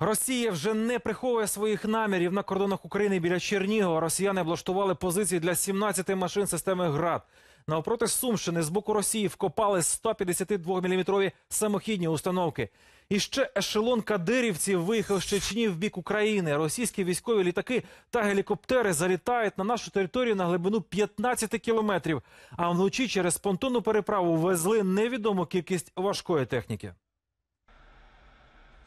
Росія вже не приховує своїх намірів на кордонах України біля Чернігова. Росіяни облаштували позиції для 17 машин системи ГРАД. Навпроти Сумщини з боку Росії вкопали 152-мм самохідні установки. І ще ешелон кадирівців виїхав з Чечні в бік України. Російські військові літаки та гелікоптери залітають на нашу територію на глибину 15 кілометрів. А вночі через понтонну переправу везли невідому кількість важкої техніки.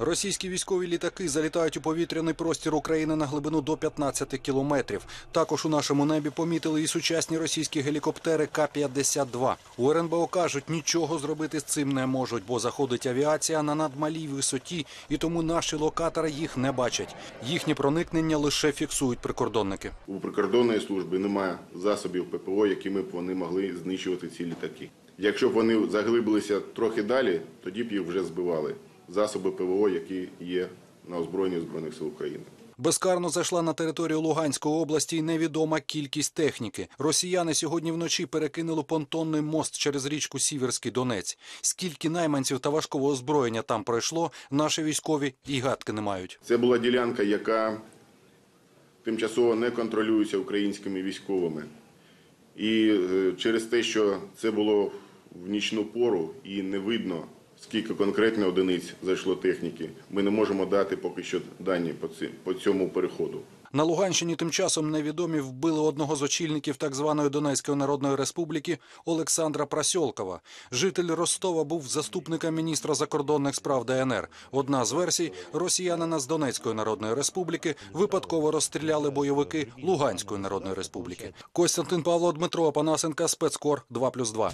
Російські військові літаки залітають у повітряний простір України на глибину до 15 кілометрів. Також у нашому небі помітили і сучасні російські гелікоптери К-52. У РНБО кажуть, нічого зробити з цим не можуть, бо заходить авіація на надмалій висоті, і тому наші локатори їх не бачать. Їхні проникнення лише фіксують прикордонники. У прикордонної служби немає засобів ППО, якими б вони могли знищувати ці літаки. Якщо б вони заглибилися трохи далі, тоді б їх вже збивали. Засоби ПВО, які є на озброєнні Збройних сил України. Безкарно зайшла на територію Луганської області й невідома кількість техніки. Росіяни сьогодні вночі перекинули понтонний мост через річку Сіверський Донець. Скільки найманців та важкого озброєння там пройшло, наші військові і гадки не мають. Це була ділянка, яка тимчасово не контролюється українськими військовими. І е, через те, що це було в нічну пору і не видно, скільки конкретно одиниць зайшло техніки, ми не можемо дати поки що дані по цьому переходу. На Луганщині тим часом невідомі вбили одного з очільників так званої Донецької Народної Республіки Олександра Прасьолкова. Житель Ростова був заступником міністра закордонних справ ДНР. Одна з версій росіянина з Донецької Народної Республіки випадково розстріляли бойовики Луганської Народної Республіки. Костянтин Павло Дмитро Панасенка, спецкор 2+,2.